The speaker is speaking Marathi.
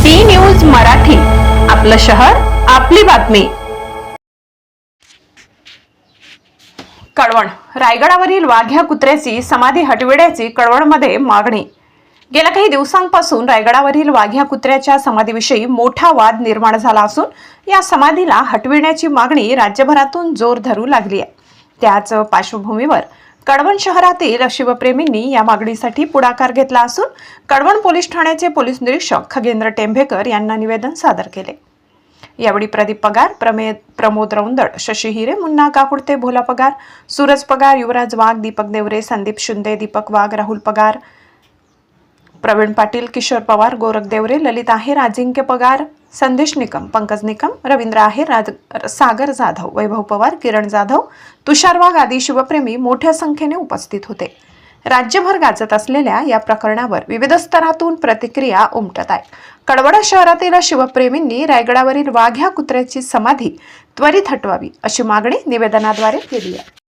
C news Marathi. आपलं शहर आपली बातमी. कळवण. रायगडावरील वाघ्या कुत्र्याची समाधी हटविण्याची कळवणमध्ये मागणी. गेल्या काही दिवसांपासून रायगडावरील वाघ्या कुत्र्याच्या समाधीविषयी मोठा वाद निर्माण झाला असून या समाधीला हटविण्याची मागणी राज्यभरातून जोर धरू लागली आहे. त्याच पार्श्वभूमीवर कडवण शहरातील शिवप्रेमींनी या मागणीसाठी पुढाकार घेतला असून कडवण पोलीस ठाण्याचे पोलीस निरीक्षक खगेंद्र टेंभेकर यांना निवेदन सादर केले. यावेळी प्रदीप पगार प्रमे प्रमोद रौंदड शशी हिरे मुन्ना काकुडते भोला पगार सूरज पगार युवराज वाघ दीपक देवरे संदीप शिंदे दीपक वाघ राहुल पगार प्रवीण पाटील किशोर पवार गोरख देवरे ललित आहेर अजिंक्य पगार संदेश निकम पंकज निकम रवींद्र आहेर राज सागर जाधव वैभव पवार किरण जाधव तुषार वाघ आदी शिवप्रेमी मोठ्या संख्येने उपस्थित होते. राज्यभर गाजत असलेल्या या प्रकरणावर विविध स्तरातून प्रतिक्रिया उमटत आहे. कडवडा शहरातील शिवप्रेमींनी रायगडावरील वाघ्या कुत्र्याची समाधी त्वरित हटवावी अशी मागणी निवेदनाद्वारे केली आहे.